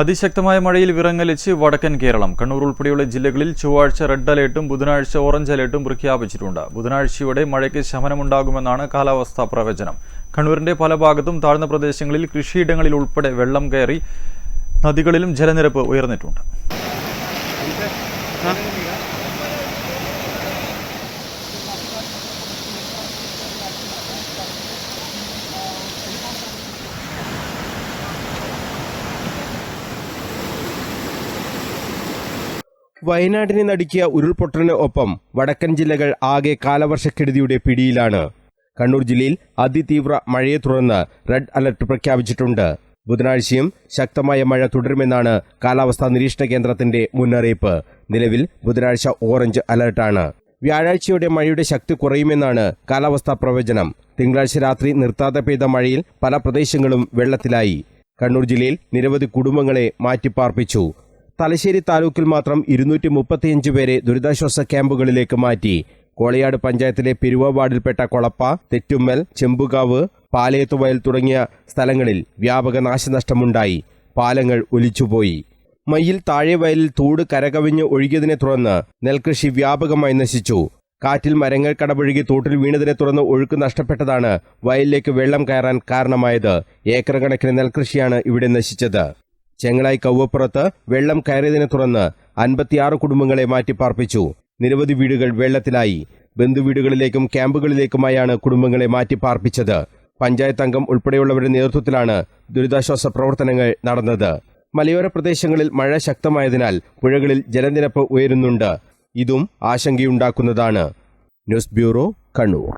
അതിശക്തമായ മഴയിൽ വിറങ്ങലിച്ച് വടക്കൻ കേരളം. കണ്ണൂർ ഉൾപ്പെടെയുള്ള ജില്ലകളിൽ ചൊവ്വാഴ്ച റെഡ് അലേർട്ടും ബുധനാഴ്ച ഓറഞ്ച് അലേർട്ടും പ്രഖ്യാപിച്ചിട്ടുണ്ട്. ബുധനാഴ്ചയോടെ മഴയ്ക്ക് ശമനമുണ്ടാകുമെന്നാണ് കാലാവസ്ഥാ പ്രവചനം. കണ്ണൂരിന്റെ പല ഭാഗത്തും താഴ്ന്ന പ്രദേശങ്ങളിൽ കൃഷിയിടങ്ങളിൽ ഉൾപ്പെടെ വെള്ളം കയറി നദികളിലും ജലനിരപ്പ് ഉയർന്നിട്ടുണ്ട്. വയനാടിനെ നടുക്കിയ ഉരുൾപൊട്ടലിന് ഒപ്പം വടക്കൻ ജില്ലകൾ ആകെ കാലവർഷക്കെടുതിയുടെ പിടിയിലാണ്. കണ്ണൂർ ജില്ലയിൽ അതിതീവ്ര മഴയെ തുടർന്ന് റെഡ് അലർട്ട് പ്രഖ്യാപിച്ചിട്ടുണ്ട്. ബുധനാഴ്ചയും ശക്തമായ മഴ തുടരുമെന്നാണ് കാലാവസ്ഥാ നിരീക്ഷണ കേന്ദ്രത്തിന്റെ മുന്നറിയിപ്പ്. നിലവിൽ ബുധനാഴ്ച ഓറഞ്ച് അലർട്ടാണ്. വ്യാഴാഴ്ചയോടെ മഴയുടെ ശക്തി കുറയുമെന്നാണ് കാലാവസ്ഥാ പ്രവചനം. തിങ്കളാഴ്ച രാത്രി നിർത്താതെ പെയ്ത മഴയിൽ പല പ്രദേശങ്ങളും വെള്ളത്തിലായി. കണ്ണൂർ ജില്ലയിൽ നിരവധി കുടുംബങ്ങളെ മാറ്റിപ്പാർപ്പിച്ചു. തലശ്ശേരി താലൂക്കിൽ മാത്രം ഇരുന്നൂറ്റി മുപ്പത്തിയഞ്ച് പേരെ ദുരിതാശ്വാസ ക്യാമ്പുകളിലേക്ക് മാറ്റി. കോളിയാട് പഞ്ചായത്തിലെ പെരുവ വാർഡിൽപ്പെട്ട കൊളപ്പ തെറ്റുമ്മൽ ചെമ്പുകാവ് പാലയത്തുവയൽ തുടങ്ങിയ സ്ഥലങ്ങളിൽ വ്യാപക നാശനഷ്ടമുണ്ടായി. പാലങ്ങൾ ഒലിച്ചുപോയി. മയ്യിൽ താഴെ വയലിൽ തൂട് കരകവിഞ്ഞ് ഒഴുകിയതിനെ തുടർന്ന് നെൽകൃഷി വ്യാപകമായി നശിച്ചു. കാറ്റിൽ മരങ്ങൾ കടപുഴകി തോട്ടിൽ വീണതിനെ തുടർന്ന് ഒഴുക്ക് നഷ്ടപ്പെട്ടതാണ് വയലിലേക്ക് വെള്ളം കയറാൻ കാരണമായത്. ഏക്കർ കണക്കിന് നെൽകൃഷിയാണ് ഇവിടെ നശിച്ചത്. ചെങ്ങളായി കവ്വപ്പുറത്ത് വെള്ളം കയറിയതിനെ തുടർന്ന് അൻപത്തിയാറ് കുടുംബങ്ങളെ മാറ്റിപ്പാർപ്പിച്ചു. നിരവധി വീടുകൾ വെള്ളത്തിലായി. ബന്ധുവീടുകളിലേക്കും ക്യാമ്പുകളിലേക്കുമായാണ് കുടുംബങ്ങളെ മാറ്റിപ്പാർപ്പിച്ചത്. പഞ്ചായത്ത് അംഗം ഉൾപ്പെടെയുള്ളവരുടെ നേതൃത്വത്തിലാണ് ദുരിതാശ്വാസ പ്രവർത്തനങ്ങൾ നടന്നത്. മലയോര പ്രദേശങ്ങളിൽ മഴ ശക്തമായതിനാൽ പുഴകളിൽ ജലനിരപ്പ് ഉയരുന്നുണ്ട്. ഇതും ആശങ്കയുണ്ടാക്കുന്നതാണ്. News bureau Kannur.